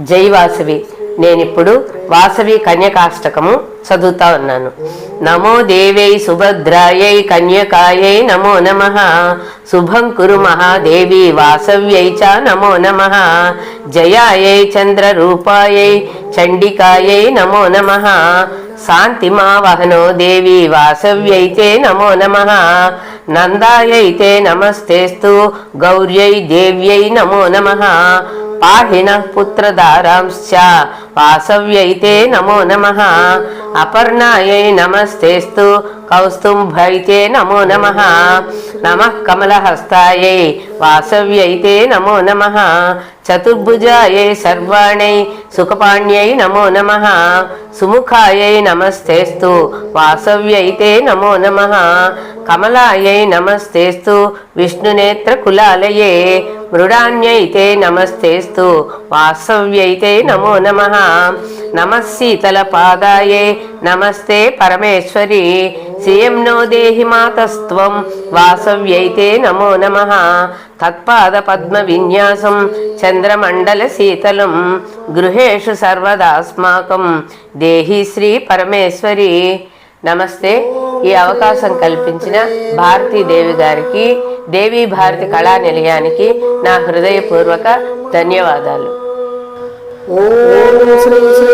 జై వాసవి. నేనిప్పుడు వాసవి కన్యకాష్టకము చదువుతా ఉన్నాను. నమో దేవై సుభద్రాయై కన్యకాయై నమో నమ. శుభం కురు మహాదేవి వాసవ్యై చ నమో నమ. జయాయై చంద్రరూపాయై చండికాయై నమో నమ. శాంతిమావహనో దేవి వాసవ్యైతే నమో నమ. నందాయైతే నమస్తేస్తు గౌర్యై దేవ్యై నమో నమ. పాహిన పుత్రదారాంశ్చ వాసవ్యైతే నమో నమ. అపర్ణాయై నమస్తేస్తు కౌస్తుభైతే నమో నమ. నమ కమలహస్తాయై వాసవ్యైతే నమో నమ. చతుర్భుజాయై సర్వాణై సుఖపాణ్యై నమో నమ. సుముఖాయై నమస్తేస్తు వాసవ్యైతే నమో నమ. కమలాయై నమస్తేస్తు విష్ణునేత్రకులాలయే మృడాన్యైతే నమస్తేస్తు వాసవ్యైతే నమో నమ. నమ శీతలపాదాయే నమస్తే పరమేశ్వరి. శ్రియం నో దేహి మాతస్త్వం వాసవ్యైతే నమో నమ. తత్పాద పద్మ విన్యాసం చంద్రమండల శీతలం గృహేషు సర్వదాస్మాకం దేహి శ్రీ పరమేశ్వరి. నమస్తే. ఈ అవకాశం కల్పించిన భారతీదేవి గారికి దేవీ భారతి కళా నిలయానికి నా హృదయపూర్వక ధన్యవాదాలు. ఓం శ్రీ శ్రీ